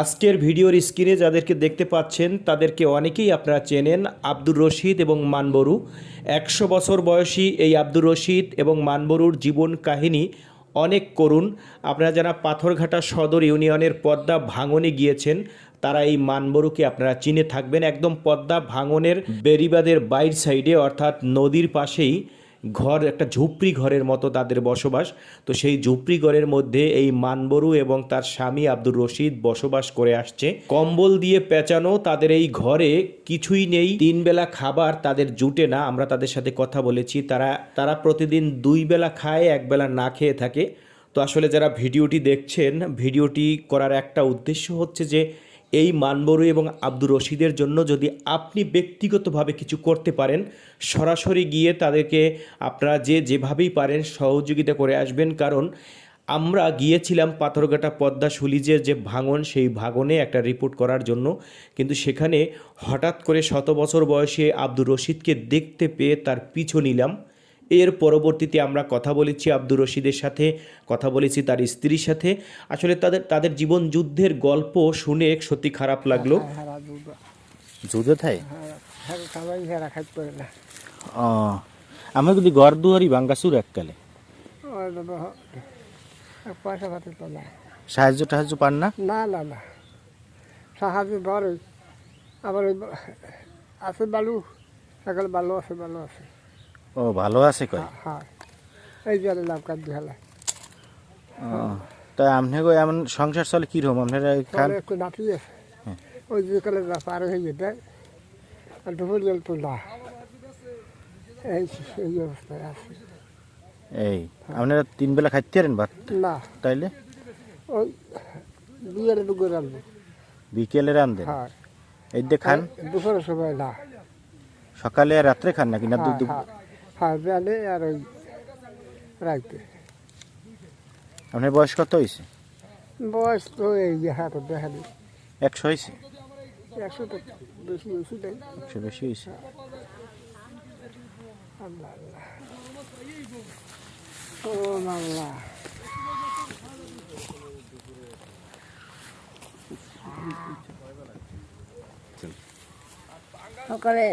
আজকের ভিডিওর স্ক্রিনে যাদেরকে দেখতে পাচ্ছেন, তাদেরকে অনেকেই আপনারা চেনেন, আব্দুর রশিদ এবং মানবরু। একশো বছর বয়সী এই আব্দুর রশিদ এবং মানবরুর জীবন কাহিনী অনেক করুণ আপনারা যারা পাথরঘাটা সদর ইউনিয়নের পদ্মা ভাঙনে গিয়েছেন, তারা এই মানবরুকে আপনারা চিনে থাকবেন। একদম পদ্মা ভাঙনের বেরিবাদের বাইর সাইডে, অর্থাৎ নদীর পাশেই ঘর, একটা ঝুপড়ি ঘরের মতো তাদের বসবাস। তো সেই ঝুপড়ি ঘরের মধ্যে এই মানবরু এবং তার স্বামী আব্দুর রশিদ বসবাস করে আসছে। কম্বল দিয়ে পেঁচানো তাদের এই ঘরে কিছুই নেই। তিন বেলা খাবার তাদের জুটে না, আমরা তাদের সাথে কথা বলেছি। তারা তারা প্রতিদিন দুই বেলা খায় এক বেলা না খেয়ে থাকে। তো আসলে যারা ভিডিওটি দেখছেন, ভিডিওটি করার একটা উদ্দেশ্য হচ্ছে যে এই মানবরু এবং আব্দুর রশিদের জন্য যদি আপনি ব্যক্তিগতভাবে কিছু করতে পারেন, সরাসরি গিয়ে তাদেরকে আপনারা যে যেভাবেই পারেন সহযোগিতা করে আসবেন। কারণ আমরা গিয়েছিলাম পাথরঘাটা পদ্মা সুলিজের যে ভাঙন, সেই ভাঙনে একটা রিপোর্ট করার জন্য। কিন্তু সেখানে হঠাৎ করে শত বছর বয়সে আব্দুর রশিদকে দেখতে পেয়ে তার পিছু নিলাম। এর পরবর্তীতে আমরা কথা বলেছি আব্দুর রশিদের সাথে কথা বলেছি তার স্ত্রীর সাথে। আসলে তাদের তাদের জীবন যুদ্ধের গল্প শুনে সত্যি খারাপ লাগল। হারা যুদ্ধ থাই হারা সবাই হেরা খাইতে না ও আমি যদি ঘর দুয়ারি ভাঙ্গাসুর এককালে। সাহায্য টাহায্য পান না? না না না। সাহায্য ধরে আবার ওই আছে বালু সকালে বালু আছে বালু আছে। ও ভালো আছে কয় হ্যাঁ এই জলে লাভ কাট দিহালা। ও, তা আপনি গো এমন সংসার চলে কীরকম আপনারা খান? একটু নাতি আছে। ওই যে কালে পার হয়ে যেতে আর দুপুর জল তো না। এই এই অবস্থায় আছে। এই আপনারা তিন বেলা খাইতে পারেন ভাত? না। তাইলে? ওই বিয়ের দুপুর আনব বিকেলে রান্ধেন? হ্যাঁ। এই দিয়ে খান? দুপুরের সময় না। সকালে আর রাত্রে খান নাকি? না হ্যাঁ, হ্যাঁ আর ওই রাখতে। আপনার বয়স কত হয়েছে বয়স তো এই হাতে দেখা দিই একশো হয়েছে একশো তো বেশি বেশি দেয় একশো বেশি হয়েছে আল্লাহ। আল্লাহ ও আল্লাহ। সকালে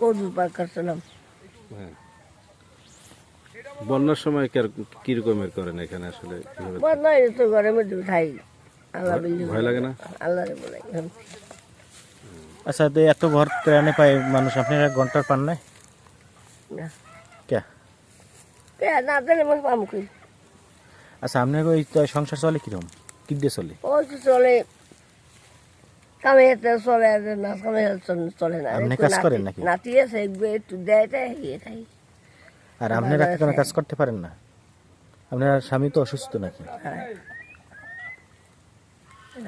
কদু পাক করছিলাম বন্যার সময় কের- কি রকমের করেন এখানে আসলে? বদলাই তো ঘরের মধ্যে উঠাই। আল্লাহ ভয় লাগে না? আল্লাহ বলে। আচ্ছা তো এত ঘর ত্রাণে পায় মানুষ আপনারা ঘণ্টার পান নাই? না। কে কে না দিলে মনে পাম কি আচ্ছা আপনার ওই সংসার চলে কীরকম? কি দিয়ে চলে? ওই তো চলে। কামে হেতে চলে না কামে চলে- না। আপনি কাজ করেন নাকি? নাতি আছে একটু একটু দেয় তাই ইয়ে আর আপনারা কোনো কাজ করতে পারেন না? আপনার স্বামী তো অসুস্থ নাকি? হ্যাঁ।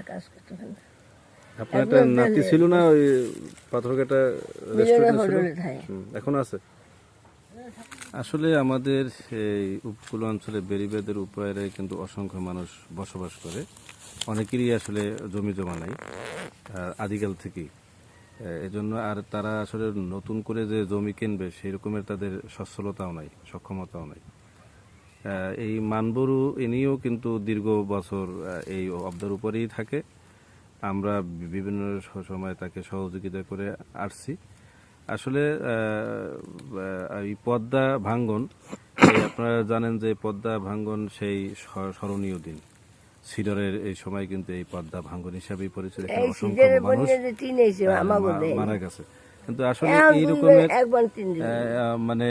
কাজ করতে পারে আপনার একটা নাতি ছিল না ওই পাথরঘাটা রেস্টুরেন্ট এখন আছে? আসলে আমাদের এই উপকূল অঞ্চলে বেরিবেদের উপরে কিন্তু অসংখ্য মানুষ বসবাস করে। অনেকেরই আসলে জমি জমা নাই আদিকাল থেকেই। এজন্য আর তারা আসলে নতুন করে যে জমি কিনবে সেই রকমের তাদের সচ্ছলতাও নাই, সক্ষমতাও নাই। এই মানবরু ইনিও কিন্তু দীর্ঘ বছর এই অবদার উপরেই থাকে। আমরা বিভিন্ন সময় তাকে সহযোগিতা করে আসছি। আসলে এই পদ্মা ভাঙ্গন আপনারা জানেন যে পদ্মা ভাঙ্গন সেই স্মরণীয় দিন। সিডরের এই সময় কিন্তু এই পদ্মা ভাঙ্গন হিসাবেই পরিচিত। এখানে অসংখ্য মানুষ বন্যা যে তিন এসে আহ, আমাকে মা- দেয়। মারা গেছে। কিন্তু আসলে এই রকমের মানে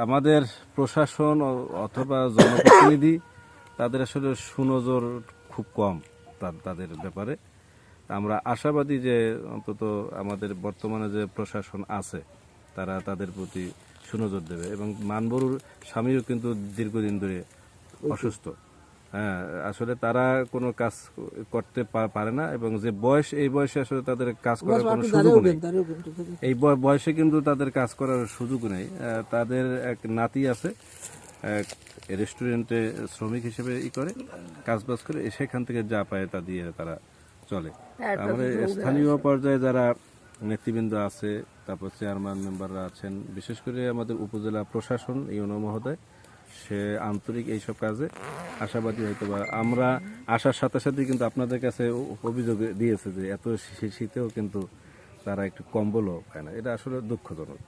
আমাদের প্রশাসন অথবা জনপ্রতিনিধি তাদের আসলে সুনজর খুব কম তাদের ব্যাপারে। আমরা আশাবাদী যে অন্তত আমাদের বর্তমানে যে প্রশাসন আছে তারা তাদের প্রতি সুনজর দেবে এবং মানবরুর স্বামীও কিন্তু দীর্ঘদিন ধরে অসুস্থ। হ্যাঁ আসলে তারা কোনো কাজ করতে পারে না এবং যে বয়স এই বয়সে আসলে তাদের কাজ করার কোনো সুযোগ নেই। এই বয়- বয়সে কিন্তু তাদের কাজ করার সুযোগ নেই। তাদের এক নাতি আছে এক রেস্টুরেন্টে শ্রমিক হিসেবে ই করে কাজ বাজ করে সেখান থেকে যা পায় তা দিয়ে তারা চলে। তারপরে স্থানীয় পর্যায়ে যারা নেতৃবৃন্দ আছে তারপর চেয়ারম্যান মেম্বাররা আছেন বিশেষ করে আমাদের উপজেলা প্রশাসন ইউনো মহোদয় সে আন্তরিক এইসব কাজে আশাবাদী হয়তো বা আমরা আসার সাথে সাথে কিন্তু আপনাদের কাছে অভিযোগ দিয়েছে যে এত শীতেও কিন্তু তারা একটু কম্বলও পায় না। এটা আসলে দুঃখজনক।